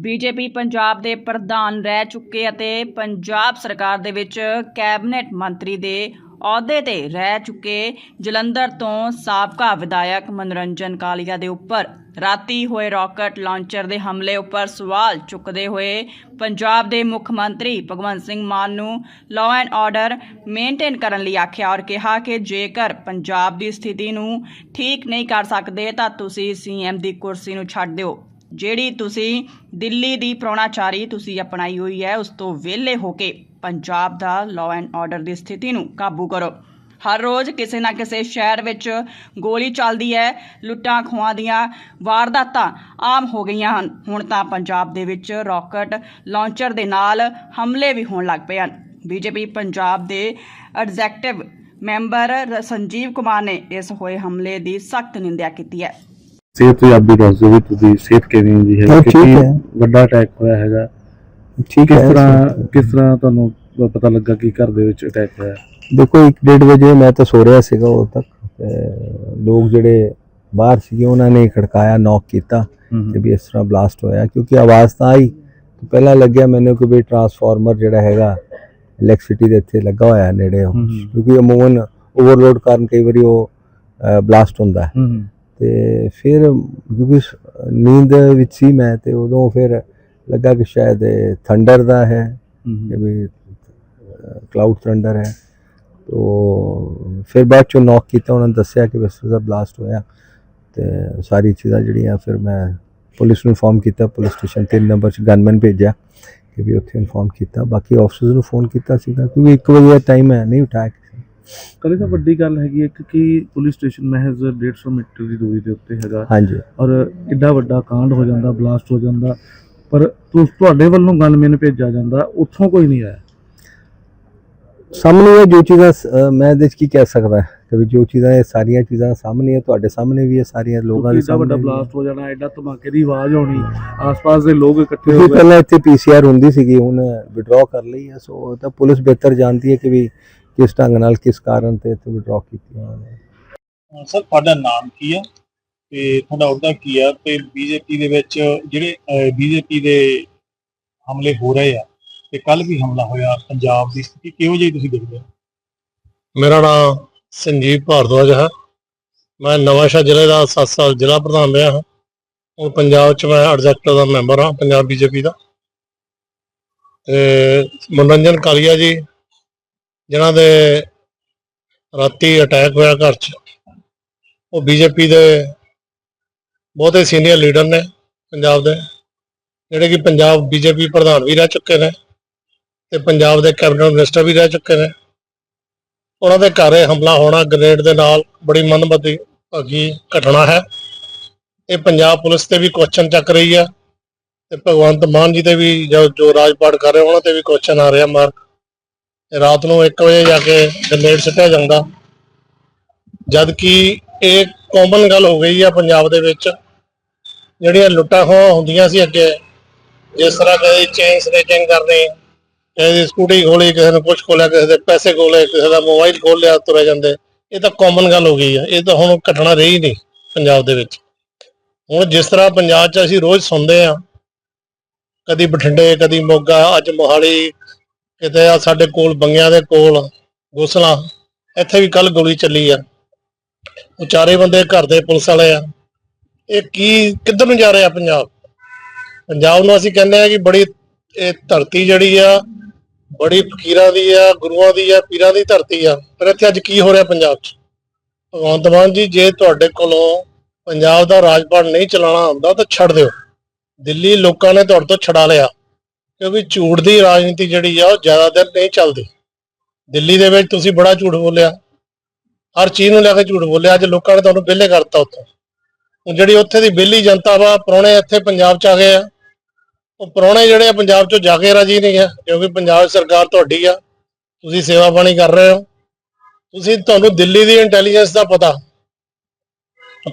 BJP Punjab ਦੇ ਪ੍ਰਧਾਨ ਰਹਿ ਚੁੱਕੇ ਅਤੇ ਪੰਜਾਬ ਸਰਕਾਰ ਦੇ ਵਿੱਚ ਕੈਬਨਿਟ ਮੰਤਰੀ ਦੇ ਅਹੁਦੇ ਤੇ ਰਹਿ ਚੁੱਕੇ ਜਲੰਧਰ ਤੋਂ ਸਾਬਕਾ ਵਿਧਾਇਕ ਮਨੋਰੰਜਨ ਕਾਲੀਆ ਦੇ ਉੱਪਰ। ਰਾਤੀ ਹੋਏ ਰਾਕਟ ਲਾਂਚਰ ਦੇ ਹਮਲੇ ਉੱਪਰ ਸਵਾਲ ਚੁੱਕਦੇ ਹੋਏ ਪੰਜਾਬ ਦੇ ਮੁੱਖ ਮੰਤਰੀ ਭਗਵੰਤ ਸਿੰਘ ਮਾਨ ਨੂੰ ਲਾਅ ਐਂਡ ਆਰਡਰ ਮੇਨਟੇਨ ਕਰਨ ਲਈ ਆਖਿਆ ਔਰ ਕਿਹਾ ਕਿ ਜੇਕਰ ਪੰਜਾਬ ਦੀ ਸਥਿਤੀ ਨੂੰ ਠੀਕ ਨਹੀਂ ਕਰ ਸਕਦੇ ਤਾਂ ਤੁਸੀਂ ਸੀਐਮ ਦੀ ਕੁਰਸੀ ਨੂੰ ਛੱਡ ਦਿਓ। ਜਿਹੜੀ ਤੁਸੀਂ ਦਿੱਲੀ ਦੀ ਪ੍ਰੋਣਾਚਾਰੀ ਤੁਸੀਂ ਅਪਣਾਈ ਹੋਈ ਹੈ, ਉਸ ਤੋਂ ਵਿਹਲੇ ਹੋ ਕੇ ਪੰਜਾਬ ਦਾ ਲਾਅ ਐਂਡ ਆਰਡਰ ਦੀ ਸਥਿਤੀ ਨੂੰ ਕਾਬੂ ਕਰੋ। ਹਰ ਰੋਜ਼ ਕਿਸੇ ਨਾ ਕਿਸੇ ਸ਼ਹਿਰ ਵਿੱਚ ਗੋਲੀ ਚੱਲਦੀ ਹੈ। ਲੁੱਟਾਂ ਖੋਹਾਂ ਦੀਆਂ ਵਾਰਦਾਤਾਂ ਆਮ ਹੋ ਗਈਆਂ ਹਨ। ਹੁਣ ਤਾਂ ਪੰਜਾਬ ਦੇ ਵਿੱਚ ਰਾਕਟ ਲਾਂਚਰ ਦੇ ਨਾਲ ਹਮਲੇ ਵੀ ਹੋਣ ਲੱਗ ਪਏ ਹਨ। ਬੀਜੇਪੀ ਪੰਜਾਬ ਦੇ ਐਗਜ਼ੈਕਟਿਵ ਮੈਂਬਰ ਸੰਜੀਵ ਕੁਮਾਰ ਨੇ ਇਸ ਹੋਏ ਹਮਲੇ ਦੀ ਸਖਤ ਨਿੰਦਿਆ ਕੀਤੀ ਹੈ। ਸਿਹਤ ਆਪ ਵੀ ਦੱਸ ਵੀ ਤੁਸੀਂ ਸਿਹਤ ਕਿਵੇਂ ਦੀ ਹੈ? ਹੈ। ਵੱਡਾ ਅਟੈਕ ਹੋਇਆ ਹੈਗਾ। ਠੀਕ ਕਿਸ ਤਰ੍ਹਾਂ ਕਿਸ ਤਰ੍ਹਾਂ ਤੁਹਾਨੂੰ ਪਤਾ ਲੱਗਾ ਕਿ ਘਰ ਦੇ ਵਿੱਚ ਅਟੈਕ ਹੋਇਆ? ਦੇਖੋ 1:30 ਵਜੇ ਮੈਂ ਤਾਂ ਸੋ ਰਿਹਾ ਸੀਗਾ ਉਦੋਂ ਤੱਕ। ਤੇ ਲੋਕ ਜਿਹੜੇ ਬਾਹਰ ਸੀਗੇ ਉਹਨਾਂ ਨੇ ਖੜਕਾਇਆ ਨੌਕ ਕੀਤਾ ਕਿ ਵੀ ਇਸ ਤਰ੍ਹਾਂ ਬਲਾਸਟ ਹੋਇਆ। ਕਿਉਂਕਿ ਆਵਾਜ਼ ਤਾਂ ਆਈ। ਪਹਿਲਾਂ ਲੱਗਿਆ ਮੈਨੂੰ ਕਿ ਵੀ ਟਰਾਂਸਫਾਰਮਰ ਜਿਹੜਾ ਹੈਗਾ ਇਲੈਕਟ੍ਰਿਸਿਟੀ ਦੇ ਇੱਥੇ ਲੱਗਾ ਹੋਇਆ ਨੇੜੇ ਉਹ। ਕਿਉਂਕਿ ਅਮੂਮਨ ਓਵਰਲੋਡ ਕਾਰਨ ਕਈ ਵਾਰੀ ਉਹ ਬਲਾਸਟ ਹੁੰਦਾ ਹੈ। ਤੇ ਫਿਰ ਕਿਉਂਕਿ ਨੀਂਦ ਵਿੱਚ ਸੀ ਮੈਂ ਤੇ ਉਦੋਂ ਫਿਰ ਲੱਗਾ ਕਿ ਸ਼ਾਇਦ ਥੰਡਰ ਦਾ ਹੈ ਕਿ ਵੀ ਕਲਾਊਡ ਥੰਡਰ ਹੈ। ਤੋ ਫਿਰ ਬਾਅਦ ਚੋਂ ਨੌਕ ਕੀਤਾ ਉਹਨਾਂ ਨੇ ਦੱਸਿਆ ਕਿ ਤਰ੍ਹਾਂ ਦਾ ਬਲਾਸਟ ਹੋਇਆ ਤੇ ਸਾਰੀ ਚੀਜ਼ਾਂ ਜਿਹੜੀਆਂ ਫਿਰ ਮੈਂ ਪੁਲਿਸ ਨੂੰ ਇਨਫੋਰਮ ਕੀਤਾ ਪੁਲਿਸ ਸਟੇਸ਼ਨ 3 ਨੰਬਰ 'ਚ ਗਨਮੈਨ ਭੇਜਿਆ ਕਿ ਵੀ ਉੱਥੇ ਇਨਫੋਰਮ ਕੀਤਾ। ਬਾਕੀ ਆਫਸਰਸ ਨੂੰ ਫੋਨ ਕੀਤਾ ਸੀਗਾ ਕਿਉਂਕਿ 1 ਵਜੇ ਦਾ ਟਾਈਮ ਹੈ ਨਹੀਂ ਉਠਾਇਆ। ਕਦੇ ਤਾਂ ਵੱਡੀ ਗੱਲ ਹੈਗੀ ਹੈ ਕਿ ਪੁਲਿਸ ਸਟੇਸ਼ਨ ਮਹਿਜ਼ 150 ਮੀਟਰ ਦੀ ਦੂਰੀ ਦੇ ਉੱਤੇ ਹੈਗਾ ਹਾਂਜੀ। ਔਰ ਏਡਾ ਵੱਡਾ ਕਾਂਡ ਹੋ ਜਾਂਦਾ ਬਲਾਸਟ ਹੋ ਜਾਂਦਾ। ਪਰ ਤੁ- ਤੁਹਾਡੇ ਵੱਲੋਂ ਗਨਮੈਨ ਭੇਜਿਆ ਜਾਂਦਾ ਉੱਥੋਂ ਕੋਈ ਨਹੀਂ ਆਇਆ। ਸਾਹਮਣੇ ਇਹ ਜੋ ਚੀਜ਼ਾਂ ਮੈਂ ਇਹਦੇ 'ਚ ਕੀ ਕਹਿ ਸਕਦਾ ਕਿ ਵੀ ਜੋ ਚੀਜ਼ਾਂ ਇਹ ਸਾਰੀਆਂ ਚੀਜ਼ਾਂ ਸਾਹਮਣੇ ਹੈ ਤੁਹਾਡੇ ਸਾਹਮਣੇ ਵੀ ਹੈ ਸਾਰੀਆਂ ਲੋਕਾਂ ਦੇ ਵੱਡਾ ਸਾਹਮਣੇ ਵੀ ਹੈ। ਬਲਾਸਟ ਹੋ ਜਾਣਾ ਏਡਾ ਧਮਾਕੇ ਦੀ ਆਵਾਜ਼ ਆਉਣੀ ਆਸ-ਪਾਸ ਦੇ ਲੋਕ ਇਕੱਠੇ ਹੋ ਕਿਉਂਕਿ ਗਏ। ਪਹਿਲਾਂ ਇੱਥੇ ਪੀਸੀਆਰ ਹੁੰਦੀ ਸੀਗੀ ਹੁਣ ਵਿਡਰਾਅ ਕਰ ਲਈ ਹੈ ਸੋ ਉਹ ਤਾਂ ਪੁਲਿਸ ਬਿਹਤਰ ਜਾਣਦੀ ਹੈ ਕਿ ਵੀ ਕਿਸ ਢੰਗ ਨਾਲ ਕਿਸ ਕਾਰਨ ਤੇ ਇੱਥੇ ਵਿਡਰਾਅ ਕੀਤੀ ਉਹਨਾਂ ਨੇ ਸਰ ਤੁਹਾਡਾ ਨਾਮ ਕੀ ਆ ਤੇ ਤੁਹਾਡਾ ਅਹੁਦਾ ਕੀ ਆ ਤੇ ਬੀਜੇਪੀ ਦੇ ਵਿੱਚ ਜਿਹੜੇ ਬੀਜੇਪੀ ਦੇ ਹਮਲੇ ਹੋ ਰਹੇ ਆ ਤੇ ਕੱਲ ਵੀ ਹਮਲਾ ਹੋਇਆ ਪੰਜਾਬ ਦੀ ਸਥਿਤੀ ਕਿਹੋ ਜਿਹੀ ਤੁਸੀਂ ਦੇਖਦੇ ਹੋ? ਮੇਰਾ ਨਾਮ ਸੰਜੀਵ ਭਾਰਦਵਾਜ ਹੈ। ਮੈਂ ਨਵਾਂਸ਼ਹਿਰ ਜ਼ਿਲ੍ਹੇ ਦਾ 7 ਸਾਲ ਜ਼ਿਲ੍ਹਾ ਪ੍ਰਧਾਨ ਰਿਹਾ ਹਾਂ। ਹੁਣ ਪੰਜਾਬ 'ਚ ਮੈਂ ਐਗਜ਼ੈਕਟਿਵ ਦਾ ਮੈਂਬਰ ਹਾਂ, ਪੰਜਾਬ ਬੀਜੇਪੀ ਦਾ। ਤੇ ਮਨੋਰੰਜਨ ਕਾਲੀਆ ਜੀ, ਜਿਨ੍ਹਾਂ ਦੇ ਰਾਤੀ ਅਟੈਕ ਹੋਇਆ ਘਰ 'ਚ, ਉਹ ਬੀਜੇਪੀ ਦੇ ਬਹੁਤੇ ਸੀਨੀਅਰ ਲੀਡਰ ਨੇ ਪੰਜਾਬ ਦੇ, ਜਿਹੜੇ ਕਿ ਪੰਜਾਬ ਬੀਜੇਪੀ ਪ੍ਰਧਾਨ ਵੀ ਰਹਿ ਚੁੱਕੇ ਨੇ ਤੇ ਪੰਜਾਬ ਦੇ ਕੈਬਨਿਟ ਮਿਨਿਸਟਰ ਵੀ ਰਹਿ ਚੁੱਕੇ ਨੇ। ਉਹਨਾਂ ਦੇ ਘਰ ਹਮਲਾ ਹੋਣਾ ਗ੍ਰੇਨੇਡ ਦੇ ਨਾਲ ਬੜੀ ਮਨਮਤੀ ਭਾਗੀ ਘਟਨਾ ਹੈ। ਇਹ ਪੰਜਾਬ ਪੁਲਿਸ ਤੇ ਵੀ ਕੁਐਸਚਨ ਚੱਕ ਰਹੀ ਆ ਤੇ ਭਗਵੰਤ ਮਾਨ ਜੀ ਤੇ ਵੀ ਜੋ ਜੋ ਰਾਜਪਾਟ ਕਰ ਰਹੇ ਉਹਨਾਂ ਤੇ ਵੀ ਕੁਐਸਚਨ ਆ ਰਿਹਾ ਮਾਰ ਰਾਤ ਨੂੰ 1 ਵਜੇ ਜਾ ਕੇ ਗ੍ਰੇਨੇਡ ਸਿੱਟਿਆ ਜਾਂਦਾ। ਜਦ ਕਿ ਇਹ ਕਾਮਨ ਗੱਲ ਹੋ ਗਈ ਆ ਪੰਜਾਬ ਦੇ ਵਿੱਚ ਜਿਹੜੀਆਂ ਲੁੱਟਾਂ ਖੋਹਾਂ ਹੁੰਦੀਆਂ ਸੀ ਅੱਗੇ, ਜਿਸ ਤਰ੍ਹਾਂ ਕਿ ਚੇਨ ਸਨੇਚਿੰਗ ਕਰਨੀ ਕਿਸੇ ਦੀ ਸਕੂਟੀ ਖੋਲੀ, ਕਿਸੇ ਨੇ ਕੁਛ ਖੋਲਿਆ, ਕਿਸੇ ਦੇ ਪੈਸੇ ਖੋਲੇ, ਕਿਸੇ ਦਾ ਮੋਬਾਈਲ ਖੋਲ ਲਿਆ ਤੁਰੇ ਜਾਂਦੇ। ਇਹ ਤਾਂ ਕਾਮਨ ਗੱਲ ਹੋ ਗਈ ਆ। ਇਹ ਤਾਂ ਹੁਣ ਘਟਨਾ ਰਹੀ ਨਹੀਂ ਪੰਜਾਬ ਦੇ ਵਿੱਚ। ਹੁਣ ਜਿਸ ਤਰ੍ਹਾਂ ਪੰਜਾਬ 'ਚ ਅਸੀਂ ਰੋਜ਼ ਸੁਣਦੇ ਆ, ਕਦੀ ਬਠਿੰਡੇ, ਕਦੀ ਮੋਗਾ, ਅੱਜ ਮੋਹਾਲੀ, ਕਿਤੇ ਆ ਸਾਡੇ ਕੋਲ ਬੰਗਿਆਂ ਦੇ ਕੋਲ ਗੋਸਲਾ, ਇੱਥੇ ਵੀ ਕੱਲ ਗੋਲੀ ਚੱਲੀ ਆ। ਉਹ ਚਾਰੇ ਬੰਦੇ ਘਰ ਦੇ ਪੁਲਿਸ ਵਾਲੇ ਆ। ਇਹ ਕੀ, ਕਿੱਧਰ ਨੂੰ ਜਾ ਰਿਹਾ ਪੰਜਾਬ? ਪੰਜਾਬ ਨੂੰ ਅਸੀਂ ਕਹਿੰਦੇ ਆ ਕਿ ਬੜੀ ਇਹ ਧਰਤੀ ਜਿਹੜੀ ਆ, ਬੜੀ ਫਕੀਰਾਂ ਦੀ ਆ, ਗੁਰੂਆਂ ਦੀ ਆ, ਪੀਰਾਂ ਦੀ ਧਰਤੀ ਆ। ਪਰ ਇੱਥੇ ਅੱਜ ਕੀ ਹੋ ਰਿਹਾ ਪੰਜਾਬ 'ਚ? ਭਗਵੰਤ ਮਾਨ ਜੀ, ਜੇ ਤੁਹਾਡੇ ਕੋਲੋਂ ਪੰਜਾਬ ਦਾ ਰਾਜਪਾਲ ਨਹੀਂ ਚਲਾਉਣਾ ਆਉਂਦਾ ਤਾਂ ਛੱਡ ਦਿਓ। ਦਿੱਲੀ ਲੋਕਾਂ ਨੇ ਤੁਹਾਡੇ ਤੋਂ ਛਡਾ ਲਿਆ। ਕਿਉਂਕਿ ਝੂਠ ਦੀ ਰਾਜਨੀਤੀ ਜਿਹੜੀ ਆ, ਉਹ ਜ਼ਿਆਦਾ ਦਿਨ ਨਹੀਂ ਚੱਲਦੀ। ਦਿੱਲੀ ਦੇ ਵਿੱਚ ਤੁਸੀਂ ਬੜਾ ਝੂਠ ਬੋਲਿਆ। ਹਰ ਚੀਜ਼ ਨੂੰ ਲੈ ਕੇ ਝੂਠ ਬੋਲਿਆ। ਅੱਜ ਲੋਕਾਂ ਨੇ ਤੁਹਾਨੂੰ ਵਿਹਲੇ ਕਰਤਾ ਉੱਥੋਂ। ਜਿਹੜੀ ਉੱਥੇ ਦੀ ਵਿਹਲੀ ਜਨਤਾ ਵਾ, ਪ੍ਰਾਹੁਣੇ ਇੱਥੇ ਪੰਜਾਬ 'ਚ ਆ ਗਏ ਆ। ਉਹ ਪ੍ਰਾਹੁਣੇ ਜਿਹੜੇ ਆ ਪੰਜਾਬ 'ਚੋਂ ਜਾ ਕੇ ਰਾਜੀ ਨਹੀਂ ਹੈ ਕਿਉਂਕਿ ਪੰਜਾਬ ਸਰਕਾਰ ਤੁਹਾਡੀ ਆ, ਤੁਸੀਂ ਸੇਵਾ ਪਾਣੀ ਕਰ ਰਹੇ ਹੋ। ਤੁਸੀਂ ਤੁਹਾਨੂੰ ਦਿੱਲੀ ਦੀ ਇੰਟੈਲੀਜੈਂਸ ਦਾ ਪਤਾ।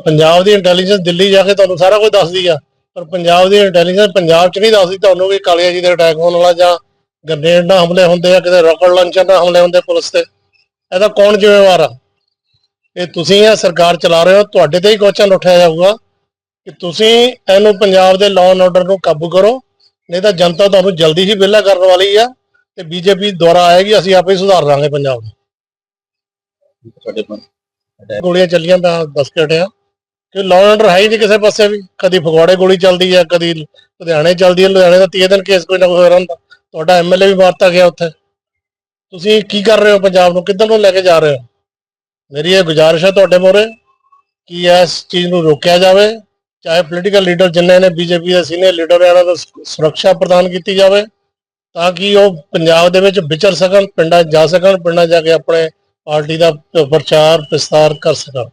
ਪੰਜਾਬ ਦੀ ਇੰਟੈਲੀਜੈਂਸ ਦਿੱਲੀ ਜਾ ਕੇ ਤੁਹਾਨੂੰ ਸਾਰਾ ਕੁਝ ਦੱਸਦੀ ਆ, ਪਰ ਪੰਜਾਬ ਦੀ ਇੰਟੈਲੀਜੈਂਸ ਪੰਜਾਬ 'ਚ ਨਹੀਂ ਦੱਸਦੀ, ਤੁਹਾਨੂੰ ਕਿ ਕਾਲੀਆ ਜੀ ਦੇ ਅਟੈਕ ਹੋਣ ਵਾਲਾ ਜਾਂ ਗ੍ਰਨੇਡ ਨਾਲ ਹਮਲੇ ਹੁੰਦੇ ਆ, ਕਿਤੇ ਰਾਕਟ ਲਾਂਚਰ ਨਾਲ ਹਮਲੇ ਹੁੰਦੇ ਪੁਲਿਸ ਤੇ। ਇਹਦਾ ਕੌਣ ਜ਼ਿੰਮੇਵਾਰ ਆ? ਇਹ ਤੁਸੀਂ ਆ ਸਰਕਾਰ ਚਲਾ ਰਹੇ ਹੋ ਤੁਹਾਡੇ ਤੇ ਹੀ ਕੁਐਸਚਨ ਉੱਠਿਆ ਜਾਊਗਾ ਕਿ ਤੁਸੀਂ ਇਹਨੂੰ ਪੰਜਾਬ ਦੇ ਲਾਅ ਐਂਡ ਆਰਡਰ ਨੂੰ ਕਾਬੂ ਕਰੋ ਨਹੀਂ ਤਾਂ ਜਨਤਾ ਤੁਹਾਨੂੰ ਜਲਦੀ ਹੀ ਵਿਹਲਾ ਕਰਨ ਵਾਲੀ ਆ ਤੇ ਬੀਜੇਪੀ ਦੁਆਰਾ ਆਏਗੀ ਅਸੀਂ ਆਪੇ ਸੁਧਾਰ ਲਾਂਗੇ ਪੰਜਾਬ ਨੂੰ। ਤੁਹਾਡੇ ਗੋਲੀਆਂ ਚੱਲੀਆਂ ਤਾਂ ਦੱਸ ਕੇ ਹਟਿਆ। ਕਿ ਲਾਅ ਐਂਡਰ ਹੈ ਹੀ ਨਹੀਂ ਕਿਸੇ ਪਾਸੇ ਵੀ। ਕਦੀ ਫਗਵਾੜੇ ਗੋਲੀ ਚੱਲਦੀ ਹੈ ਕਦੀ ਲੁਧਿਆਣੇ ਚੱਲਦੀ ਹੈ ਲੁਧਿਆਣੇ ਦਾ 30 ਦਿਨ ਕੇਸ ਕੋਈ ਨਾ ਕੋਈ ਹੋ ਰਹਿੰਦਾ। ਤੁਹਾਡਾ ਐਮਐਲਏ ਵੀ ਮਾਰਤਾ ਗਿਆ ਉੱਥੇ। ਤੁਸੀਂ ਕੀ ਕਰ ਰਹੇ ਹੋ ਪੰਜਾਬ ਨੂੰ? ਕਿੱਧਰ ਨੂੰ ਲੈ ਕੇ ਜਾ ਰਹੇ ਹੋ? ਮੇਰੀ ਇਹ ਗੁਜ਼ਾਰਿਸ਼ ਹੈ ਤੁਹਾਡੇ ਮੋਰੇ ਕਿ ਇਸ ਚੀਜ਼ ਨੂੰ ਰੋਕਿਆ ਜਾਵੇ, ਚਾਹੇ ਪੋਲੀਟੀਕਲ ਲੀਡਰ ਜਿੰਨੇ ਨੇ ਬੀਜੇਪੀ ਦੇ ਸੀਨੀਅਰ ਲੀਡਰ ਇਹਨਾਂ ਦਾ ਸੁਰੱਖਿਆ ਪ੍ਰਦਾਨ ਕੀਤੀ ਜਾਵੇ, ਤਾਂ ਕਿ ਉਹ ਪੰਜਾਬ ਦੇ ਵਿੱਚ ਵਿਚਰ ਸਕਣ, ਪਿੰਡਾਂ 'ਚ ਜਾ ਸਕਣ, ਪਿੰਡਾਂ ਜਾ ਕੇ ਆਪਣੇ ਪਾਰਟੀ ਦਾ ਪ੍ਰਚਾਰ ਪ੍ਰਸਾਰ ਕਰ ਸਕਣ।